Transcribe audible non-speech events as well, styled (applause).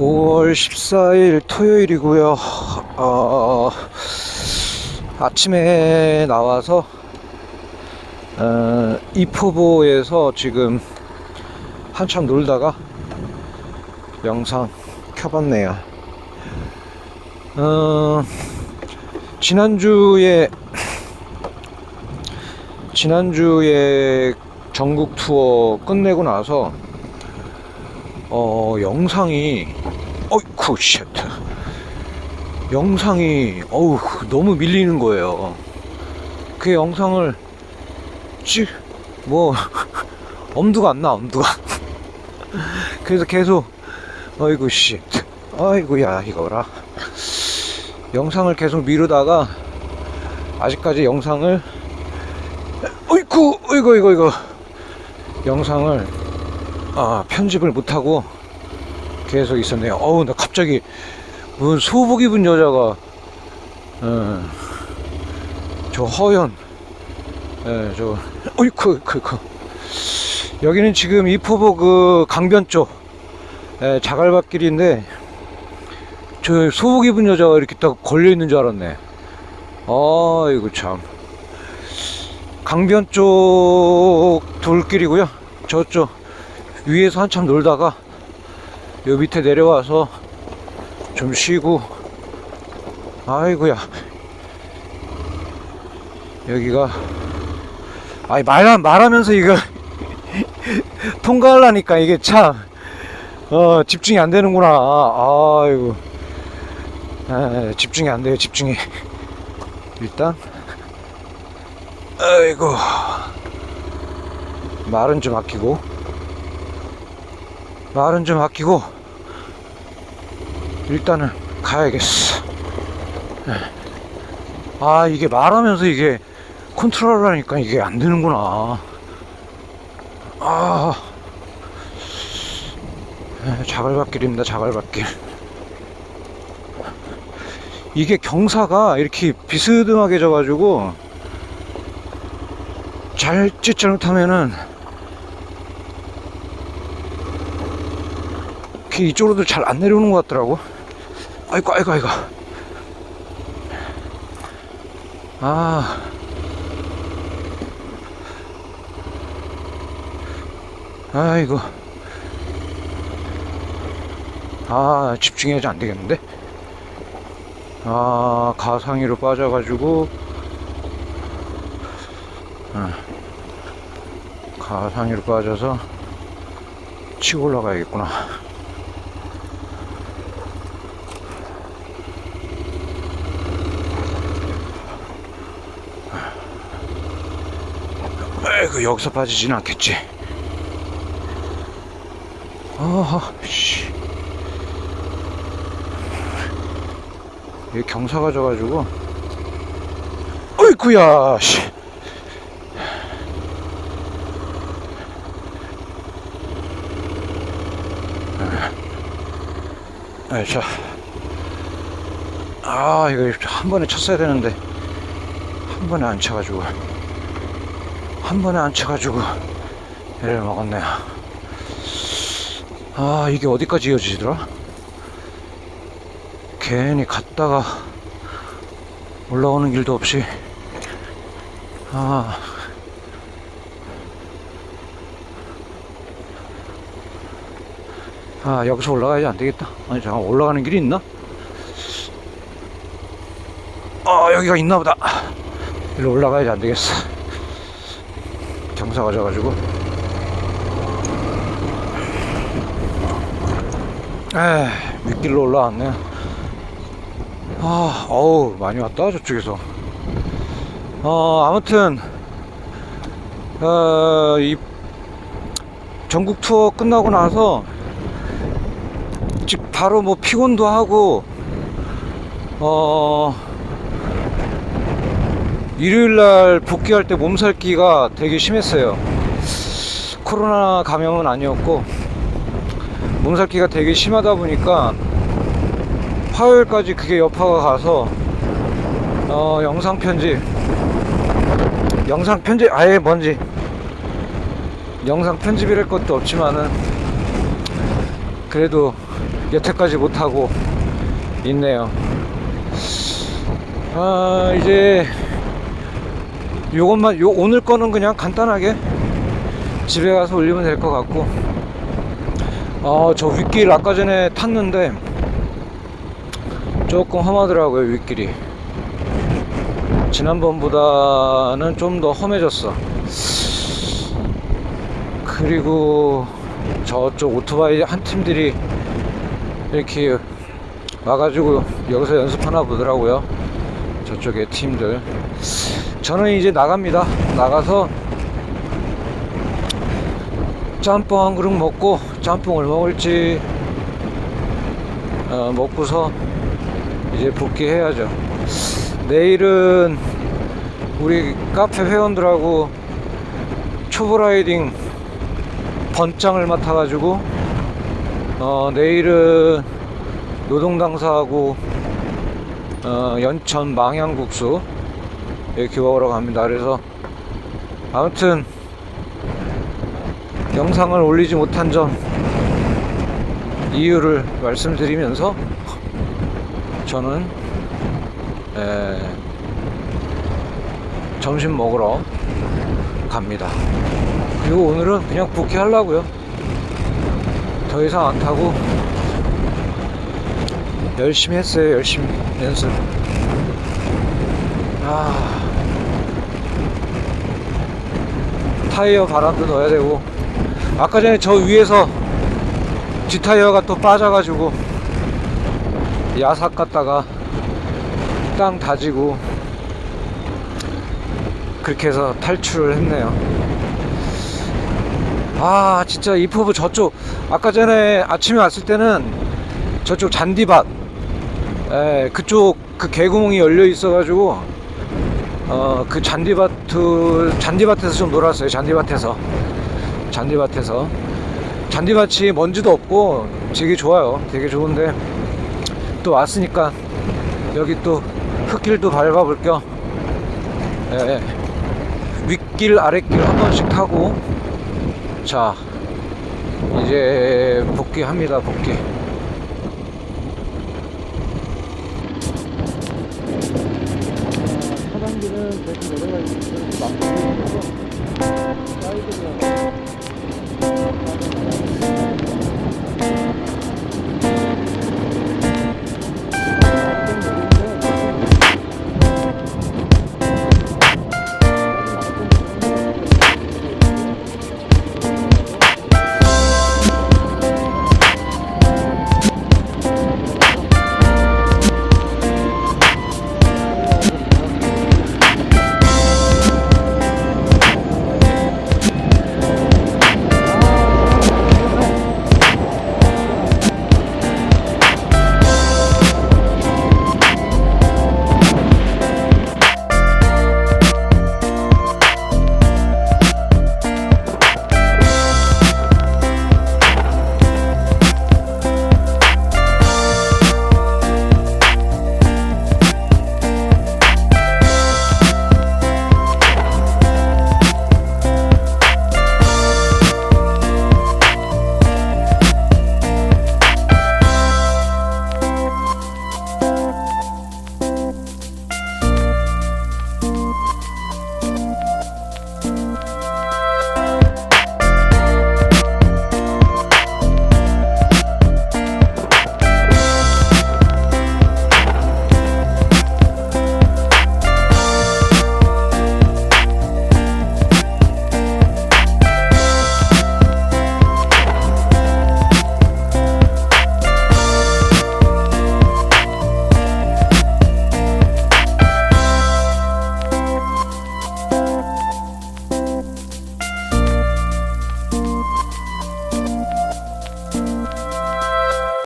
5월 14일 토요일이고요. 어, 아침에 나와서 어, 이포보에서 지금 한참 놀다가 영상 켜봤네요. 어, 지난주에 지난주에 전국 투어 끝내고 나서 어, 영상이, 어이쿠, 쉣. 영상이, 어우, 너무 밀리는 거예요. 그 영상을, 찍, 뭐, (laughs) 엄두가 안 나, 엄두가. (laughs) 그래서 계속, 어이구, 쉣. 아이고야, 이거라. 영상을 계속 미루다가, 아직까지 영상을, 어이쿠, 어이구, 이거, 이거. 영상을, 아, 편집을 못하고 계속 있었네요. 어우, 나 갑자기 무슨 소복 입은 여자가, 어, 저 허연, 예, 저, 어이쿠, 그, 그. 여기는 지금 이포보 그 강변 쪽, 예, 자갈밭길인데, 저 소복 입은 여자가 이렇게 딱 걸려 있는 줄 알았네. 아이고, 참. 강변 쪽 돌길이고요. 저쪽 위에서 한참 놀다가 요 밑에 내려와서 좀 쉬고. 아이고야. 여기가 아니 말, 말하면서 이거 (laughs) 통과하려니까 이게 참 어, 집중이 안 되는구나. 아이고. 에, 집중이 안 돼요 집중이. 일단. 아이고. 말은 좀 아끼고 말은 좀 아끼고 일단은 가야겠어. 예. 아 이게 말하면서 이게 컨트롤 하니까 이게 안 되는구나. 아 예, 자갈밭길입니다. 자갈밭길. 이게 경사가 이렇게 비스듬하게 져가지고 잘짓 잘못하면은 이렇게 이쪽으로도 잘 안 내려오는 것 같더라고. 아이고, 아이고, 아이고. 아. 아이고. 아, 집중해야지 안 되겠는데? 아, 가상위로 빠져가지고, 아, 가상위로 빠져서 치고 올라가야겠구나. 아이고 여기서 빠지진 않겠지? 아하 씨. 여기 경사가 져가지고. 어이쿠야 씨. 아, 자. 아, 이거 한 번에 쳤어야 되는데, 한 번에 안 쳐가지고. 한 번에 안 쳐가지고 애를 먹었네요. 아 이게 어디까지 이어지더라? 괜히 갔다가 올라오는 길도 없이 아. 아 여기서 올라가야지 안 되겠다. 아니 잠깐 올라가는 길이 있나? 아 여기가 있나 보다. 일로 올라가야지 안 되겠어. 경사가 져가지고. 에 밑길로 올라왔네. 아 어우 많이 왔다 저쪽에서. 어 아무튼 어 이 전국 투어 끝나고 나서 즉 바로 뭐 피곤도 하고 어 일요일 날 복귀할 때 몸살기가 되게 심했어요. 코로나 감염은 아니었고 몸살기가 되게 심하다 보니까 화요일까지 그게 여파가 가서 어, 영상 편집 영상 편집 아예 뭔지 영상 편집이랄 것도 없지만은 그래도 여태까지 못하고 있네요. 아, 이제 요것만, 요, 오늘 거는 그냥 간단하게 집에 가서 올리면 될 것 같고, 어, 저 윗길 아까 전에 탔는데 조금 험하더라고요, 윗길이. 지난번보다는 좀 더 험해졌어. 그리고 저쪽 오토바이 한 팀들이 이렇게 와가지고 여기서 연습하나 보더라고요. 저쪽에 팀들. 저는 이제 나갑니다. 나가서 짬뽕 한 그릇 먹고 짬뽕을 먹을지 어, 먹고서 이제 복귀해야죠. 내일은 우리 카페 회원들하고 초보 라이딩 번장을 맡아가지고 어, 내일은 노동당사하고 어, 연천 망향국수 이렇게 먹으러 갑니다. 그래서 아무튼 영상을 올리지 못한 점 이유를 말씀드리면서 저는 에, 점심 먹으러 갑니다. 그리고 오늘은 그냥 복귀하려고요. 더 이상 안 타고 열심히 했어요. 열심히 연습. 아 타이어 바람도 넣어야 되고 아까 전에 저 위에서 뒷타이어가 또 빠져가지고 야삭 갔다가 땅 다지고 그렇게 해서 탈출을 했네요. 아 진짜 이포브 저쪽 아까 전에 아침에 왔을 때는 저쪽 잔디밭 에, 그쪽 그 개구멍이 열려 있어 가지고 어 그 잔디밭 잔디밭에서 좀 놀았어요 잔디밭에서. 잔디밭에서. 잔디밭이 먼지도 없고 되게 좋아요. 되게 좋은데 또 왔으니까 여기 또 흙길도 밟아볼 겸 예, 윗길 아랫길 한 번씩 타고 자 이제 복귀합니다 복귀 내려가 있는데 막히고 사이드가